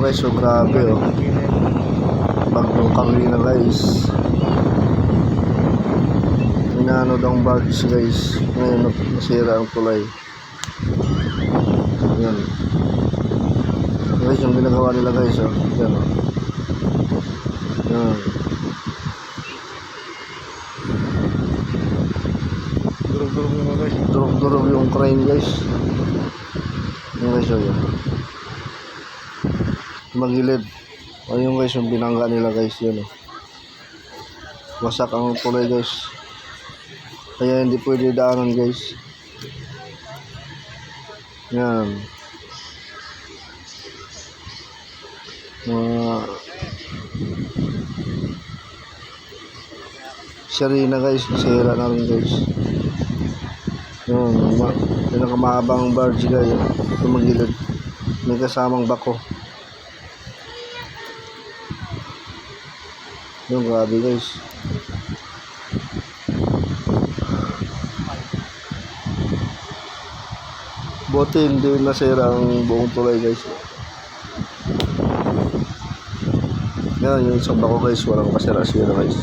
guys, so grabe oh. Bagong karina guys. Inaano daw ang barge guys. Ngayon nasira ang tulay. Yan. Guys, yung ginagawa nila guys oh. Yan oh. Yan. Durog-durog yung mga guys. Durog-durog yung crane guys. Yung guys oh yun. Magilid. Ayun guys yung binangga nila guys yun oh. Wasak ang tulay guys. Kaya hindi pwede daanan guys. Yan. Mga Sirena guys, sira na rin guys. Yun, ma pinakamahabang barge guys, tumagilid. May kasamang bako. Yun, grabe guys. Buti hindi nasira ang buong tulay guys. Yan, yung isang bako guys, walang kasira-sira guys.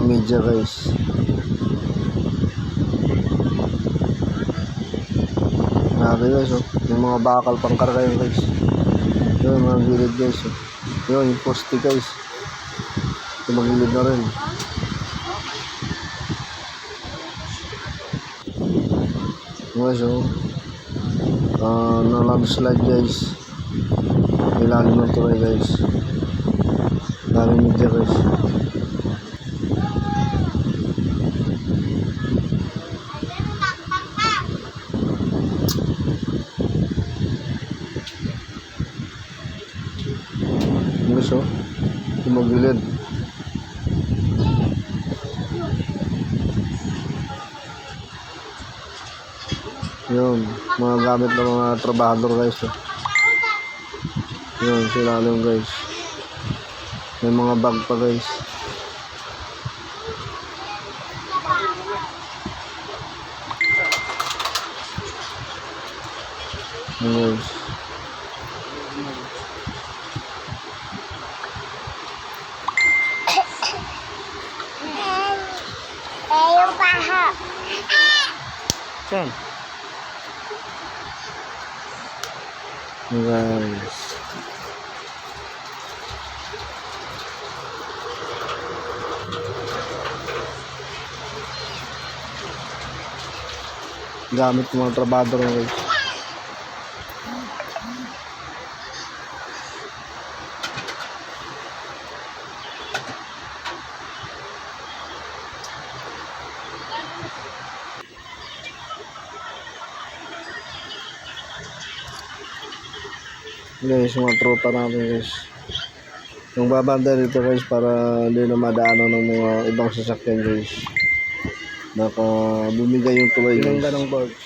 Media guys. Grabe guys, oh. Yung mga bakal pang karga yun guys. Yun, mga gilid guys. Oh. Yun, yung poste guys. Tumagilid na rin. Guys, oh. Ah, na landslide guys. Ilalim ng tulay guys. Dami guys. Guys, oh. Tumagilid. Yun, mga gamit ng mga trabahador guys. Oh. Yun, sila lang guys. May mga bag pa guys. Yun, guys. Eh, yung paha. Saan? Guys. Gamit ng mga trabador na guys. Guys, yung mga tropa natin guys. Yung babanda dito guys para hindi na madaanan ng mga ibang sasakyan guys. Naka bumigay yung tulay guys. ng barge.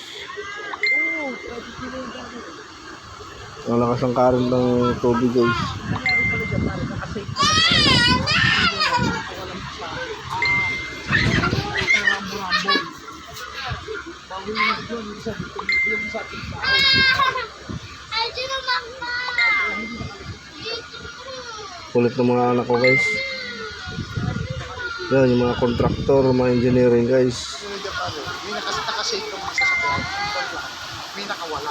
Ang lakas ng current ng tubig guys. Ay, Kulit ng mga anak ko guys. Yan, yung mga kontraktor, mga engineering guys. May nakas nakasave ka mga sasakyan. May nakawala.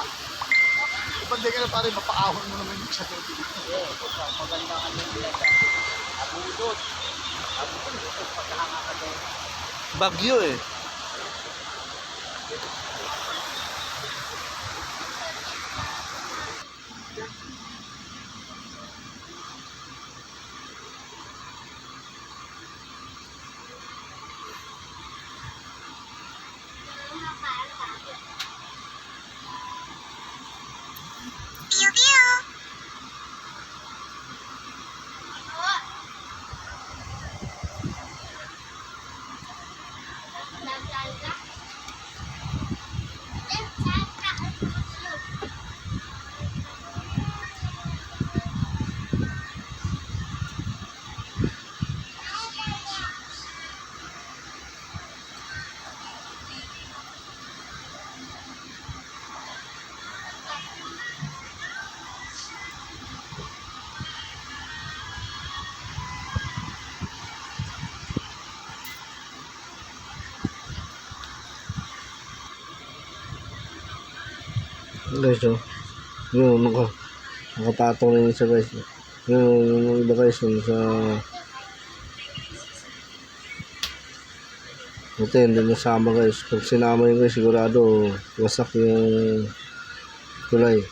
Iba hindi ka na pare, mapaahon mo naman yung sa. Maganda ka nila abudot. Abudot, pagkahanga ka. Bagyo eh. Guys, oh. Yun, naka, nakapatong na yun isa guys. Yun, yung iba guys, yung sa... Ito, hindi nasama guys. Pag sinama yun guys, sigurado, wasak yung kulay.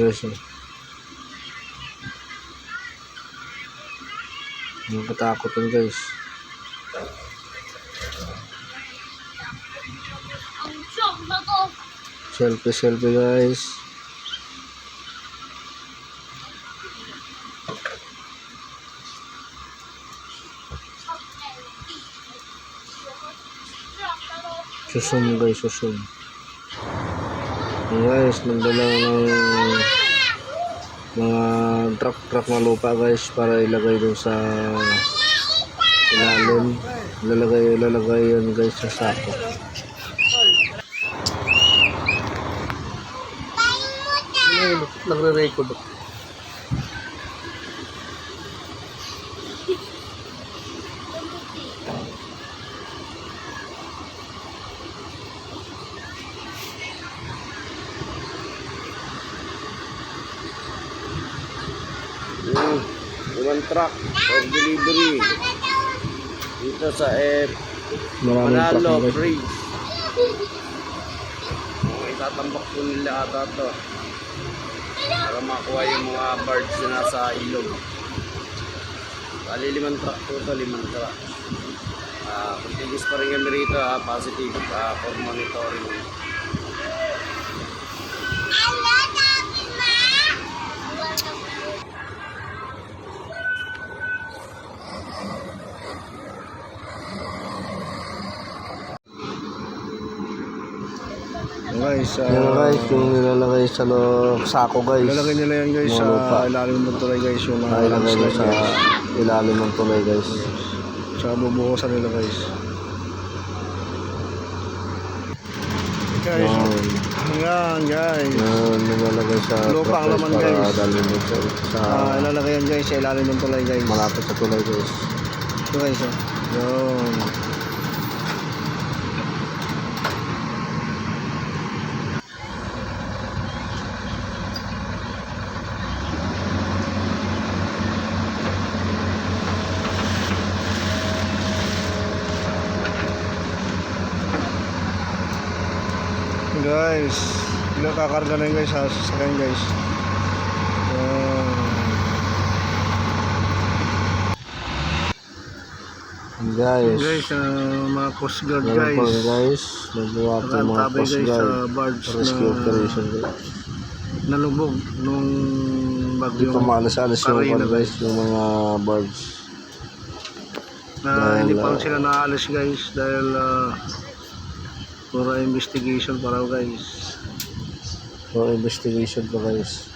Guys, oh. Nakatakot yun guys. Selfie, selfie guys. Susum guys, susum. Guys, nagdala ng mga truck-truck na lupa guys para ilagay dun sa ilalim. Lalagay, lalagay yun guys sa sako. Nagre-record ako. Mm, limang truck for delivery dito sa F Maraming truck na Manalo guys. Bridge. Oh, itatambak po nila ata to para makuha yung mga birds na nasa ilog. Bali limang truck po to, limang truck. Ah, continuous pa rin kami rito, ah, positive ah, for monitoring. Ala, dami Guys, ah, Yan guys, yung nilalagay sa lo, sako guys. Lalagay nila yan guys sa lupa. ilalim ng tulay guys yung mga Ay, ilagay na landslide sa guys. ilalim ng tulay guys. Sa bubuhusan nila guys. Guys, Yan. yan guys. Yan, nilalagay sa Lupa ang laman, para guys. dalhin mo sa, sa Ah, ilalagay yan guys sa ilalim ng tulay guys. malapit sa tulay guys. Ito guys, oh. Yun. Guys, nakakarga na yun guys sa sasakyan guys. Yan. Guys, Guys, ah, mga Coast Guard pa rin guys. guys. Nagawa po mga Coast guys Guard barge rescue na operation guys. nalubog nung bagyong pa maalas-alas yung kwan, guys, yung mga birds. na dahil, hindi pa ah, lang sila naalis guys dahil uh, pura investigation pa raw guys. So, investigation pa guys.